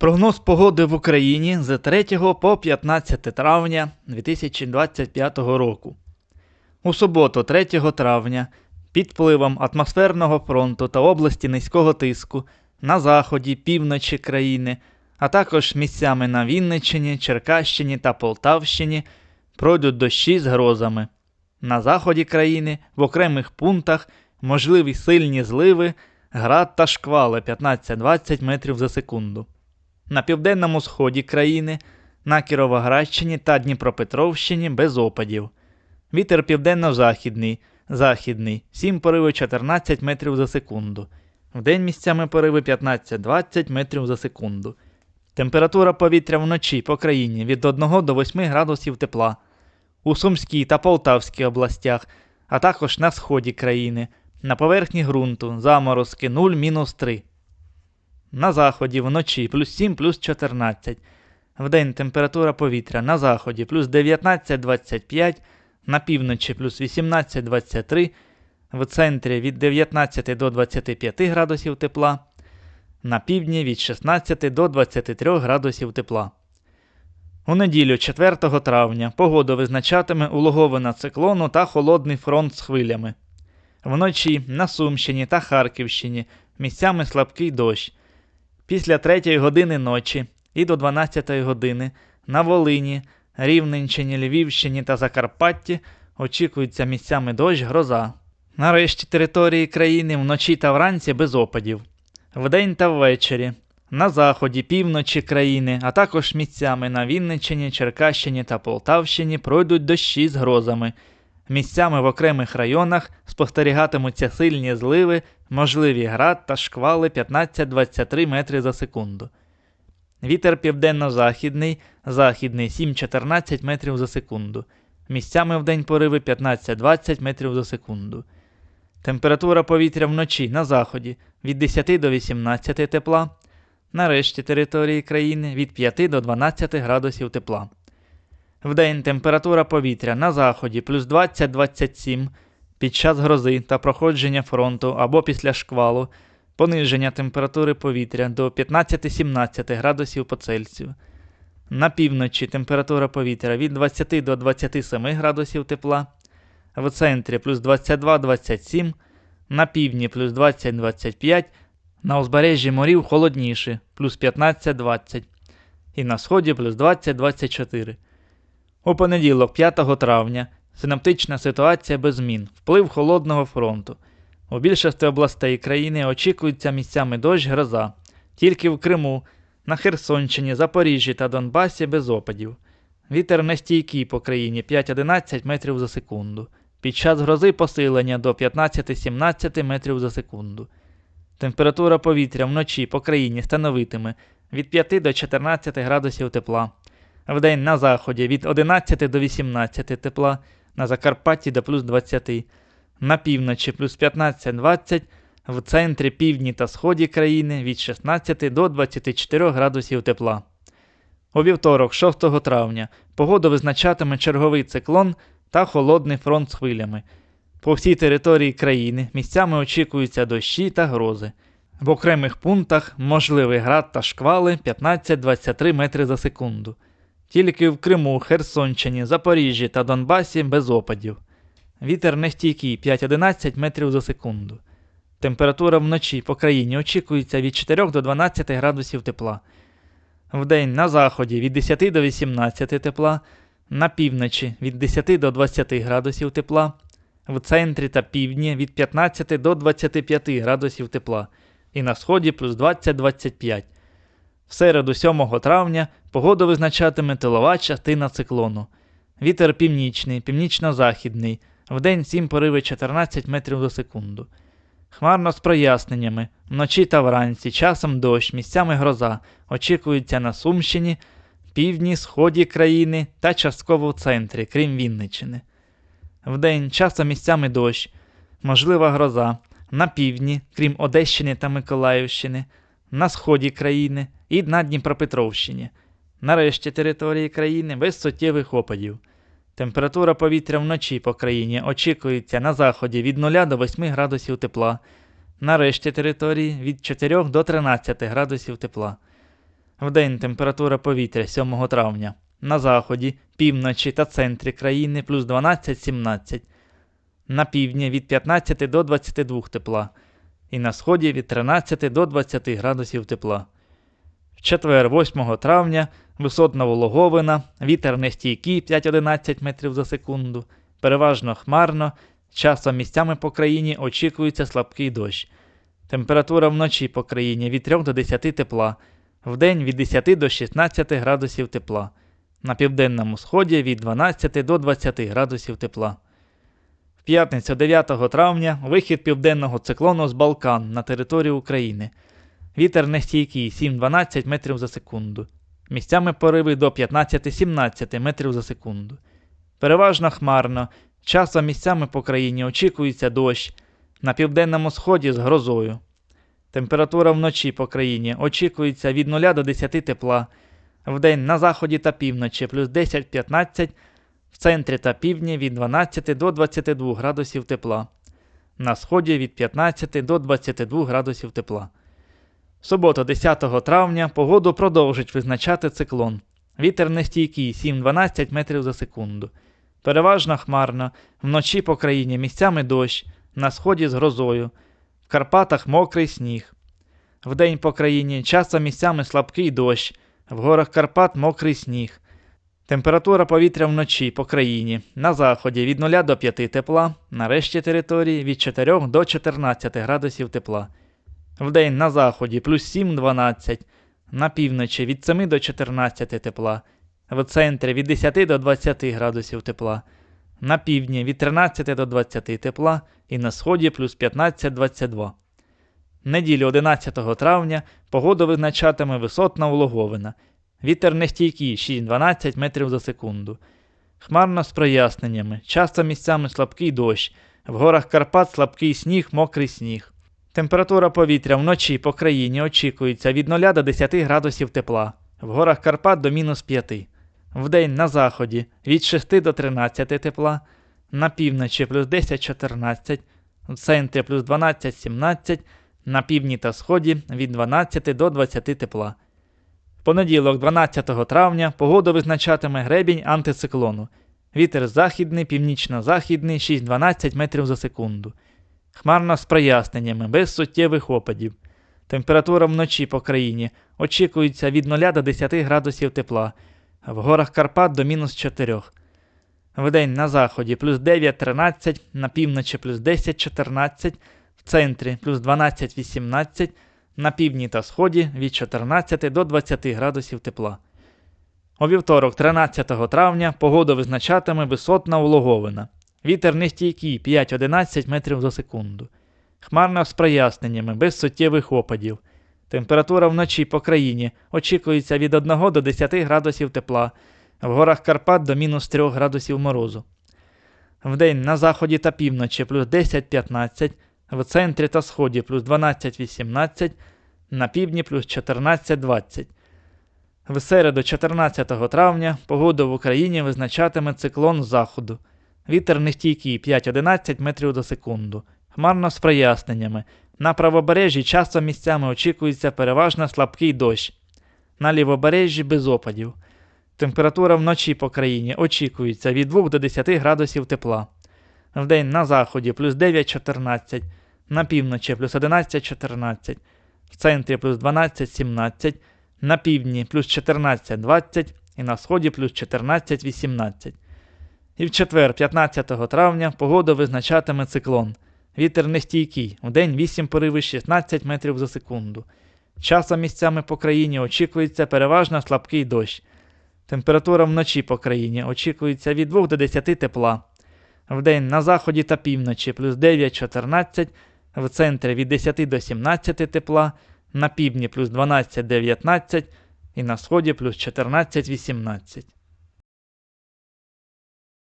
Прогноз погоди в Україні з 3 по 15 травня 2025 року. У суботу, 3 травня, під впливом атмосферного фронту та області низького тиску на заході, півночі країни, а також місцями на Вінниччині, Черкащині та Полтавщині пройдуть дощі з грозами. На заході країни в окремих пунктах можливі сильні зливи, град та шквали 15-20 метрів за секунду. На південному сході країни, на Кіровоградщині та Дніпропетровщині без опадів. Вітер південно-західний, західний, 7 пориви 14 метрів за секунду. Вдень місцями пориви 15-20 метрів за секунду. Температура повітря вночі по країні від 1 до 8 градусів тепла. У Сумській та Полтавській областях, а також на сході країни, на поверхні ґрунту заморозки 0-3. На заході вночі плюс 7 плюс 14. Вдень температура повітря на заході плюс 19-25, на півночі плюс 18-23, в центрі від 19 до 25 градусів тепла, на півдні від 16 до 23 градусів тепла. У неділю 4 травня погоду визначатиме улоговина циклону та холодний фронт з хвилями. Вночі на Сумщині та Харківщині місцями слабкий дощ. Після 3 години ночі і до 12 години на Волині, Рівненщині, Львівщині та Закарпатті очікується місцями дощ гроза. Нарешті території країни вночі та вранці без опадів. Вдень та ввечері. На заході, півночі країни, а також місцями на Вінниччині, Черкащині та Полтавщині пройдуть дощі з грозами. Місцями в окремих районах спостерігатимуться сильні зливи, можливі град та шквали 15-23 метри за секунду. Вітер південно-західний, західний 7-14 метрів за секунду. Місцями в день пориви 15-20 метрів за секунду. Температура повітря вночі на заході від 10 до 18 тепла. На решті території країни від 5 до 12 градусів тепла. Вдень температура повітря на заході плюс 20-27 під час грози та проходження фронту або після шквалу, пониження температури повітря до 15-17 градусів по Цельсію. На півночі температура повітря від 20 до 27 градусів тепла, в центрі плюс 22-27, на півдні плюс 20-25, на узбережжі морів холодніше плюс 15-20 і на сході плюс 20-24. У понеділок, 5 травня, синаптична ситуація без змін, вплив холодного фронту. У більшості областей країни очікується місцями дощ гроза, тільки в Криму, на Херсонщині, Запоріжжі та Донбасі без опадів. Вітер нестійкий по країні 5-11 метрів за секунду. Під час грози посилення до 15-17 метрів за секунду. Температура повітря вночі по країні становитиме від 5 до 14 градусів тепла. Вдень на заході від 11 до 18 тепла, на Закарпатті до плюс 20, на півночі плюс 15-20, в центрі, півдні та сході країни від 16 до 24 градусів тепла. У вівторок, 6 травня, погоду визначатиме черговий циклон та холодний фронт з хвилями. По всій території країни місцями очікуються дощі та грози. В окремих пунктах можливий град та шквали 15-23 метри за секунду. Тільки в Криму, Херсонщині, Запоріжжі та Донбасі без опадів. Вітер нестійкий 5-11 метрів за секунду. Температура вночі по країні очікується від 4 до 12 градусів тепла. Вдень на заході від 10 до 18 тепла, на півночі від 10 до 20 градусів тепла, в центрі та півдні від 15 до 25 градусів тепла і на сході плюс 20-25. В середу 7 травня погоду визначатиме тилова частина циклону. Вітер північний, північно-західний, вдень 7 пориви 14 метрів за секунду. Хмарно з проясненнями, вночі та вранці, часом дощ, місцями гроза, очікується на Сумщині, півдні, сході країни та частково в центрі, крім Вінниччини. Вдень часом місцями дощ, можлива гроза, на півдні, крім Одещини та Миколаївщини, на сході країни і на Дніпропетровщині. Нарешті території країни без суттєвих опадів. Температура повітря вночі по країні очікується на заході від 0 до 8 градусів тепла, на решті території від 4 до 13 градусів тепла. Вдень температура повітря 7 травня. На заході, півночі та центрі країни плюс 12-17. На півдні від 15 до 22 тепла. І на сході від 13 до 20 градусів тепла. В четвер, 8 травня, висотна вологовина, вітер нестійкий 5-11 метрів за секунду, переважно хмарно, часом місцями по країні очікується слабкий дощ. Температура вночі по країні від 3 до 10 тепла, вдень від 10 до 16 градусів тепла, на південному сході від 12 до 20 градусів тепла. В п'ятницю 9 травня вихід південного циклону з Балкан на територію України. Вітер нестійкий 7-12 метрів за секунду. Місцями пориви до 15-17 метрів за секунду. Переважно хмарно, часом місцями по країні очікується дощ, на південному сході з грозою. Температура вночі по країні очікується від 0 до 10 тепла, вдень на заході та півночі плюс 10-15, в центрі та півдні від 12 до 22 градусів тепла, на сході від 15 до 22 градусів тепла. В суботу 10 травня погоду продовжить визначати циклон. Вітер нестійкий 7-12 метрів за секунду. Переважно хмарно, вночі по країні місцями дощ, на сході з грозою, в Карпатах мокрий сніг. Вдень по країні часом місцями слабкий дощ, в горах Карпат мокрий сніг. Температура повітря вночі по країні на заході від 0 до 5 тепла, на решті території від 4 до 14 градусів тепла. Вдень на заході плюс 7-12, на півночі від 7 до 14 тепла, в центрі від 10 до 20 градусів тепла, на півдні від 13 до 20 тепла і на сході плюс 15-22. Неділю 11 травня погоду визначатиме висотна вологовина. Вітер нестійкий 6-12 метрів за секунду. Хмарно з проясненнями, часто місцями слабкий дощ, в горах Карпат слабкий сніг, мокрий сніг. Температура повітря вночі по країні очікується від 0 до 10 градусів тепла, в горах Карпат до мінус 5. Вдень на заході від 6 до 13 тепла, на півночі плюс 10-14, в центрі плюс 12-17, на півдні та сході від 12 до 20 тепла. В понеділок, 12 травня, погоду визначатиме гребінь антициклону. Вітер західний, північно-західний 6-12 метрів за секунду. Хмарно з проясненнями, без суттєвих опадів. Температура вночі по країні очікується від 0 до 10 градусів тепла, в горах Карпат до мінус 4. Вдень на заході плюс 9-13, на півночі плюс 10-14, в центрі плюс 12-18, на півдні та сході від 14 до 20 градусів тепла. У вівторок, 13 травня, погоду визначатиме висотна вологовина. Вітер нестійкий 5-11 метрів за секунду. Хмарно з проясненнями, без суттєвих опадів. Температура вночі по країні очікується від 1 до 10 градусів тепла, в горах Карпат до мінус 3 градусів морозу. Вдень на заході та півночі плюс 10-15, в центрі та сході плюс 12-18, на півдні плюс 14-20. В середу 14 травня погоду в Україні визначатиме циклон заходу. Вітер нестійкий 5-11 метрів за секунду. Хмарно з проясненнями. На правобережжі часто місцями очікується переважно слабкий дощ. На лівобережжі без опадів. Температура вночі по країні очікується від 2 до 10 градусів тепла. Вдень на заході плюс 9-14, на півночі плюс 11-14, в центрі плюс 12-17, на півдні плюс 14-20 і на сході плюс 14-18. І в четвер, 15 травня, погоду визначатиме циклон. Вітер нестійкий, вдень 8 пориви 16 метрів за секунду. Часом місцями по країні очікується переважно слабкий дощ. Температура вночі по країні очікується від 2 до 10 тепла. Вдень на заході та півночі плюс 9-14, в центрі від 10 до 17 тепла, на півдні плюс 12-19 і на сході плюс 14-18.